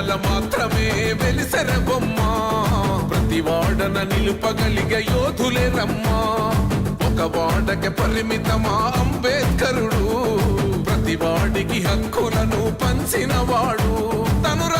వాడల మాత్రమే వెలిసెర బొమ్మ ప్రతి వాడన నిలుపగలిగే యోధులే రమ్మా ఒక వాడకి పరిమితమా అంబేద్కరుడు. ప్రతి వాడికి హక్కులను పంచినవాడు. తను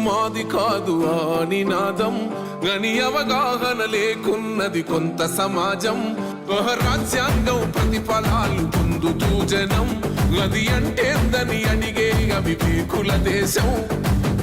మాది కాదు ఆ నినాదం. గని అవగాహన లేకున్నది కొంత సమాజం. రాజ్యాంగం ప్రతిఫలాలు పొందుతూ జనం. గది అంటేందని అడిగే అవివేకుల దేశం.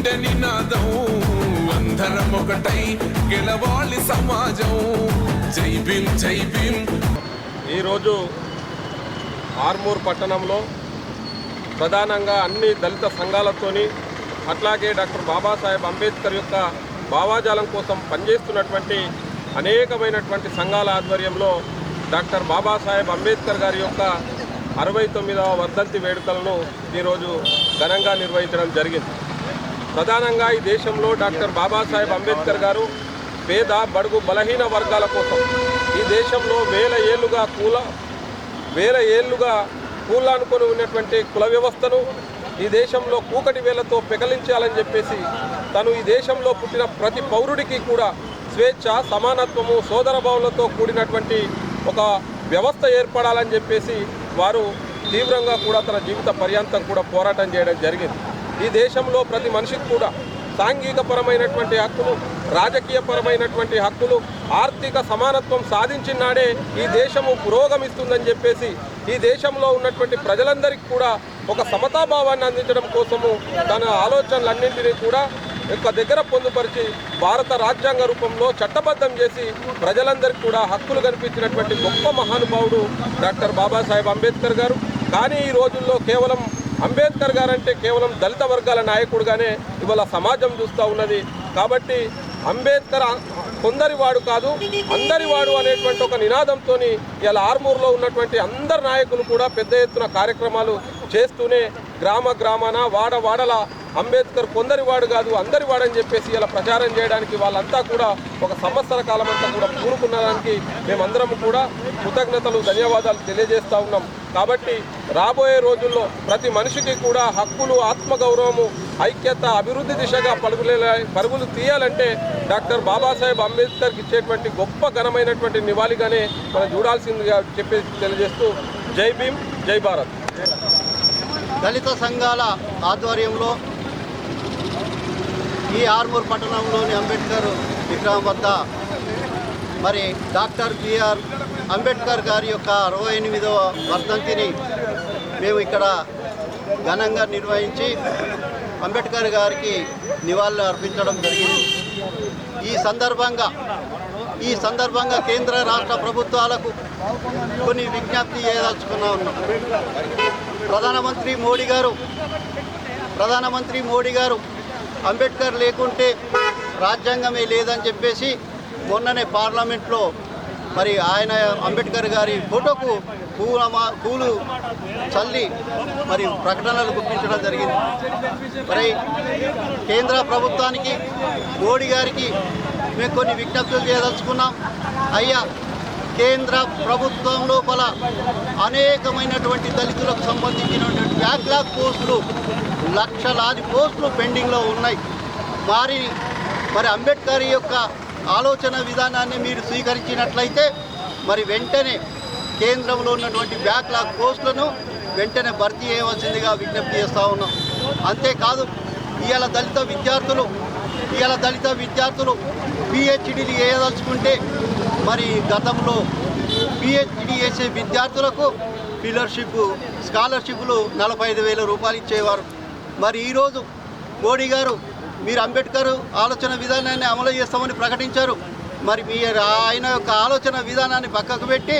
గుండె నినాదం అందరం ఒకటై గెలవాలి సమాజం. జై భీం జై భీం ఈరోజు ఆర్మూర్ పట్టణంలో ప్రధానంగా అన్ని దళిత సంఘాలతోని అట్లాగే డాక్టర్ బాబాసాహెబ్ అంబేద్కర్ యొక్క భావాజాలం కోసం పనిచేస్తున్నటువంటి అనేకమైనటువంటి సంఘాల ఆధ్వర్యంలో డాక్టర్ బాబాసాహెబ్ అంబేద్కర్ గారి యొక్క అరవై తొమ్మిదవ వర్ధంతి వేడుకలను ఈరోజు ఘనంగా నిర్వహించడం జరిగింది. ప్రధానంగా ఈ దేశంలో డాక్టర్ బాబాసాహెబ్ అంబేద్కర్ గారు పేద బడుగు బలహీన వర్గాల కోసం ఈ దేశంలో వేల ఏళ్ళుగా కూల వేల ఏళ్ళుగా కూలానుకొని ఉన్నటువంటి కుల వ్యవస్థను ఈ దేశంలో కూకటి వేలతో పెకలించాలని చెప్పేసి తను ఈ దేశంలో పుట్టిన ప్రతి పౌరుడికి కూడా స్వేచ్ఛ సమానత్వము సోదర భావనతో కూడినటువంటి ఒక వ్యవస్థ ఏర్పడాలని చెప్పేసి వారు తీవ్రంగా కూడా తన జీవిత పర్యంతం కూడా పోరాటం చేయడం జరిగింది. ఈ దేశంలో ప్రతి మనిషికి కూడా సాంఘికపరమైనటువంటి హక్కులు రాజకీయపరమైనటువంటి హక్కులు ఆర్థిక సమానత్వం సాధించినాడే ఈ దేశము పురోగమిస్తుందని చెప్పేసి ఈ దేశంలో ఉన్నటువంటి ప్రజలందరికీ కూడా ఒక సమతాభావాన్ని అందించడం కోసము తన ఆలోచనలన్నింటినీ కూడా యొక్క దగ్గర పొందుపరిచి భారత రాజ్యాంగ రూపంలో చట్టబద్ధం చేసి ప్రజలందరికీ కూడా హక్కులు కల్పించినటువంటి గొప్ప మహానుభావుడు డాక్టర్ బాబాసాహెబ్ అంబేద్కర్ గారు. కానీ ఈ రోజుల్లో కేవలం అంబేద్కర్ గారు అంటే కేవలం దళిత వర్గాల నాయకుడుగానే ఇవాళ సమాజం చూస్తూ ఉన్నది. కాబట్టి అంబేద్కర్ కొందరి వాడు కాదు అందరి వాడు అనేటువంటి ఒక నినాదంతో ఇలా ఆర్మూర్లో ఉన్నటువంటి అందరు నాయకులు కూడా పెద్ద ఎత్తున కార్యక్రమాలు చేస్తూనే గ్రామ గ్రామాన వాడ వాడల అంబేద్కర్ కొందరి వాడు కాదు అందరి వాడని చెప్పేసి ఇలా ప్రచారం చేయడానికి వాళ్ళంతా కూడా ఒక సంవత్సర కాలం అంతా కూడా పూనుకున్నదానికి మేమందరం కూడా కృతజ్ఞతలు ధన్యవాదాలు తెలియజేస్తూ ఉన్నాం. కాబట్టి రాబోయే రోజుల్లో ప్రతి మనిషికి కూడా హక్కులు ఆత్మగౌరవము ఐక్యత అభివృద్ధి దిశగా పరుగులే పరుగులు తీయాలంటే డాక్టర్ బాబాసాహెబ్ అంబేద్కర్కి ఇచ్చేటువంటి గొప్ప ఘనమైనటువంటి నివాళిగానే మనం చూడాల్సిందిగా చెప్పేసి తెలియజేస్తూ జై భీమ్ జై భారత్. దళిత సంఘాల ఆధ్వర్యంలో ఈ ఆర్మూర్ పట్టణంలోని అంబేద్కర్ విగ్రహం వద్ద మరి డాక్టర్ బిఆర్ అంబేద్కర్ గారి యొక్క అరవై ఎనిమిదవ వర్ధంతిని మేము ఇక్కడ ఘనంగా నిర్వహించి అంబేద్కర్ గారికి నివాళులు అర్పించడం జరిగింది. ఈ సందర్భంగా ఈ సందర్భంగా కేంద్ర రాష్ట్ర ప్రభుత్వాలకు కొన్ని విజ్ఞప్తి చేయదలుచుకున్నా ఉన్నాం. ప్రధానమంత్రి మోడీ గారు ప్రధానమంత్రి మోడీ గారు అంబేద్కర్ లేకుంటే రాజ్యాంగమే లేదని చెప్పేసి మొన్ననే పార్లమెంట్లో మరి ఆయన అంబేద్కర్ గారి ఫోటోకు పూలమా పూలు చల్లి మరి ప్రకటనలు గుప్పించడం జరిగింది. మరి కేంద్ర ప్రభుత్వానికి మోడీ గారికి మేము కొన్ని విజ్ఞప్తులు చేయదలుచుకున్నాం. అయ్యా కేంద్ర ప్రభుత్వం లోపల అనేకమైనటువంటి దళితులకు సంబంధించినటువంటి బ్యాక్లాగ్ పోస్టులు లక్షలాది పోస్టులు పెండింగ్లో ఉన్నాయి. మరి మరి అంబేద్కర్ యొక్క ఆలోచన విధానాన్ని మీరు స్వీకరించినట్లయితే మరి వెంటనే కేంద్రంలో ఉన్నటువంటి బ్యాక్లాగ్ పోస్టులను వెంటనే భర్తీ చేయవలసిందిగా విజ్ఞప్తి చేస్తూ ఉన్నాం. అంతేకాదు ఇవాళ దళిత విద్యార్థులు ఇవాళ దళిత విద్యార్థులు పిహెచ్డీలు చేయదలుచుకుంటే మరి గతంలో పిహెచ్డి చేసే విద్యార్థులకు ఫిలర్షిప్ స్కాలర్షిప్లు నలభై ఐదు వేల రూపాయలు ఇచ్చేవారు. మరి ఈరోజు మోడీ గారు మీరు అంబేద్కర్ ఆలోచన విధానాన్ని అమలు చేస్తామని ప్రకటించారు. మరి మీ ఆయన యొక్క ఆలోచన విధానాన్ని పక్కకు పెట్టి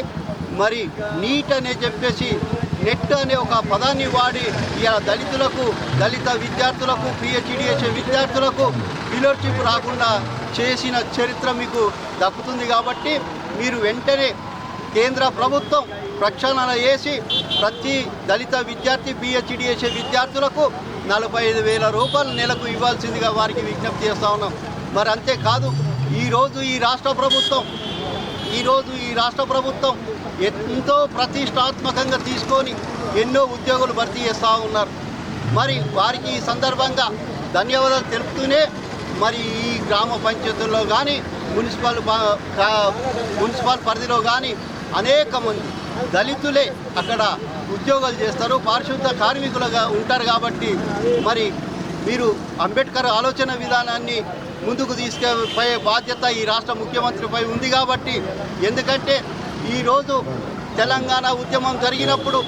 మరి నీట్ అనే చెప్పేసి నెట్ అనే ఒక పదాన్ని వాడి ఇలా దళితులకు దళిత విద్యార్థులకు పిహెచ్డి చేసే విద్యార్థులకు డీలర్షిప్ రాకుండా చేసిన చరిత్ర మీకు దక్కుతుంది కాబట్టి మీరు వెంటనే కేంద్ర ప్రభుత్వం ప్రక్షాళన చేసి ప్రతి దళిత విద్యార్థి పిహెచ్డి చేసే విద్యార్థులకు నలభై ఐదు వేల రూపాయలు నెలకు ఇవ్వాల్సిందిగా వారికి విజ్ఞప్తి చేస్తా ఉన్నాం. మరి అంతేకాదు ఈరోజు ఈ రాష్ట్ర ప్రభుత్వం ఈరోజు ఈ రాష్ట్ర ప్రభుత్వం ఎంతో ప్రతిష్టాత్మకంగా తీసుకొని ఎన్నో ఉద్యోగులు భర్తీ చేస్తూ ఉన్నారు. మరి వారికి ఈ సందర్భంగా ధన్యవాదాలు తెలుపుతూనే మరి ఈ గ్రామ పంచాయతీల్లో కానీ మున్సిపల్ మున్సిపల్ పరిధిలో కానీ అనేక మంది దళితులే అక్కడ ఉద్యోగాలు చేస్తారు. పారిశుద్ధ కార్మికులుగా ఉంటారు కాబట్టి మరి మీరు అంబేద్కర్ ఆలోచన విధానాన్ని ముందుకు తీసుకుపోయే బాధ్యత ఈ రాష్ట్ర ముఖ్యమంత్రిపై ఉంది కాబట్టి ఎందుకంటే ఈరోజు తెలంగాణ ఉద్యమం జరిగినప్పుడు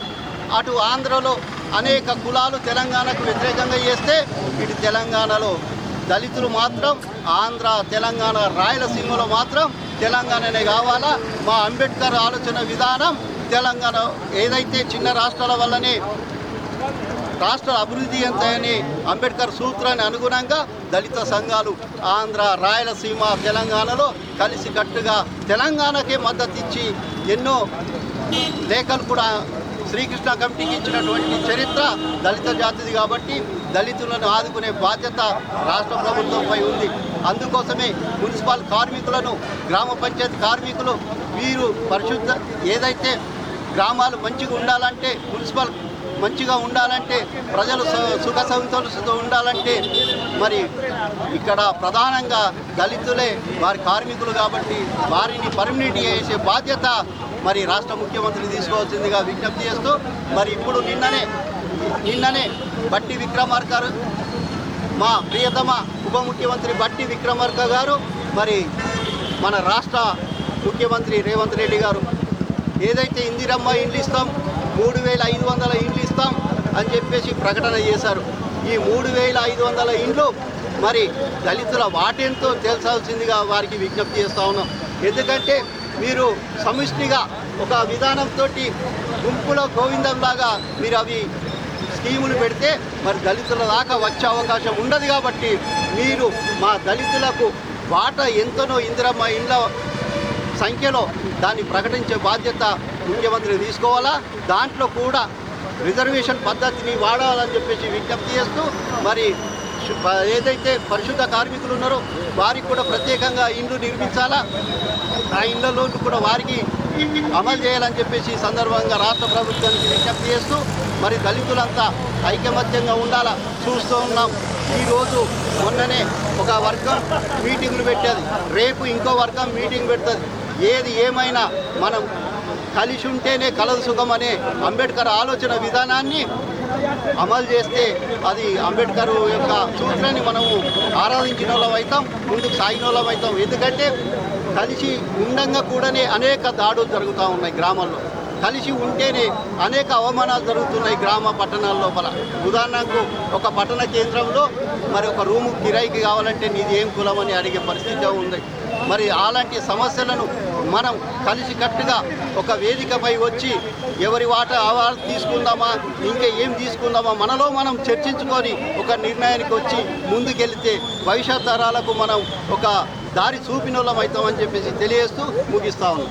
అటు ఆంధ్రలో అనేక కులాలు తెలంగాణకు వ్యతిరేకంగా చేస్తే ఇటు తెలంగాణలో దళితులు మాత్రం ఆంధ్ర తెలంగాణ రాయలసీమలో మాత్రం తెలంగాణనే కావాలా? మా అంబేద్కర్ ఆలోచన విధానం తెలంగాణ ఏదైతే చిన్న రాష్ట్రాల వల్లనే రాష్ట్ర అభివృద్ధి ఎంతని అంబేద్కర్ సూత్రాన్ని అనుగుణంగా దళిత సంఘాలు ఆంధ్ర రాయలసీమ తెలంగాణలో కలిసికట్టుగా తెలంగాణకే మద్దతు ఇచ్చి ఎన్నో లేఖలు కూడా శ్రీకృష్ణ కమిటీకి ఇచ్చినటువంటి చరిత్ర దళిత జాతిది కాబట్టి దళితులను ఆదుకునే బాధ్యత రాష్ట్ర ప్రభుత్వంపై ఉంది. అందుకోసమే మున్సిపల్ కార్మికులను గ్రామ పంచాయతీ కార్మికులు వీరు పరిశుద్ధ ఏదైతే గ్రామాలు మంచిగా ఉండాలంటే మున్సిపల్ మంచిగా ఉండాలంటే ప్రజలు సు- సుఖ సంతోషంతో ఉండాలంటే మరి ఇక్కడ ప్రధానంగా దళితులే వారి కార్మికులు కాబట్టి వారిని పర్మినెంట్ చేసే బాధ్యత మరి రాష్ట్ర ముఖ్యమంత్రి తీసుకోవాల్సిందిగా విజ్ఞప్తి చేస్తూ మరి ఇప్పుడు నిన్ననే నిన్ననే బట్టి విక్రమార్క మా ప్రియతమ ఉప ముఖ్యమంత్రి బట్టి విక్రమార్క గారు మరి మన రాష్ట్ర ముఖ్యమంత్రి రేవంత్ రెడ్డి గారు ఏదైతే ఇందిరమ్మ ఇండ్లు ఇస్తాం మూడు వేల ఐదు వందల ఇండ్లు ఇస్తాం అని చెప్పేసి ప్రకటన చేశారు. ఈ మూడు వేల ఐదు వందల ఇండ్లు మరి దళితుల వాటేంతో తెలిసాల్సిందిగా వారికి విజ్ఞప్తి చేస్తా ఉన్నాం. ఎందుకంటే మీరు సమిష్టిగా ఒక విధానంతో గుంపులో గోవిందంలాగా మీరు అవి స్కీములు పెడితే మరి దళితుల దాకా వచ్చే అవకాశం ఉండదు కాబట్టి మీరు మా దళితులకు వాట ఎంతనో ఇందిరమ్మ ఇండ్ల సంఖ్యలో దాన్ని ప్రకటించే బాధ్యత ముఖ్యమంత్రి తీసుకోవాలా? దాంట్లో కూడా రిజర్వేషన్ పద్ధతిని వాడాలని చెప్పేసి విజ్ఞప్తి చేస్తూ మరి ఏదైతే పరిశుద్ధ కార్మికులు ఉన్నారో వారికి కూడా ప్రత్యేకంగా ఇండ్లు నిర్మించాలా? ఆ ఇళ్ళలో కూడా వారికి అమలు చేయాలని చెప్పేసి ఈ సందర్భంగా రాష్ట్ర ప్రభుత్వానికి విజ్ఞప్తి చేస్తూ మరి దళితులంతా ఐకమత్యంగా ఉండాలా? చూస్తూ ఉన్నాం. ఈరోజు మొన్ననే ఒక వర్గం మీటింగ్లు పెట్టేది. రేపు ఇంకో వర్గం మీటింగ్ పెడుతుంది. ఏది ఏమైనా మనం కలిసి ఉంటేనే కలదు సుఖం అనే అంబేద్కర్ ఆలోచన విధానాన్ని అమలు చేస్తే అది అంబేద్కర్ యొక్క సూత్రాన్ని మనము ఆరాధించిన వాళ్ళం అవుతాం ముందుకు సాగిన వాళ్ళం అవుతాం. ఎందుకంటే కలిసి ఉండంగా కూడానే అనేక దాడులు జరుగుతూ ఉన్నాయి గ్రామాల్లో. కలిసి ఉంటేనే అనేక అవమానాలు జరుగుతున్నాయి గ్రామ పట్టణాల లోపల. ఉదాహరణకు ఒక పట్టణ కేంద్రంలో మరి ఒక రూము కిరాయికి కావాలంటే నీది ఏం కులం అని అడిగే పరిస్థితి ఉంది. మరి అలాంటి సమస్యలను మనం కలిసికట్టుగా ఒక వేదికపై వచ్చి ఎవరి వాట అవార్డు తీసుకుందామా ఇంకా ఏం తీసుకుందామా మనలో మనం చర్చించుకొని ఒక నిర్ణయానికి వచ్చి ముందుకెళ్తే భవిష్యత్ తరాలకు మనం ఒక దారి చూపిన వాళ్ళం అవుతామని చెప్పేసి తెలియజేస్తూ ముగిస్తా ఉన్నాం.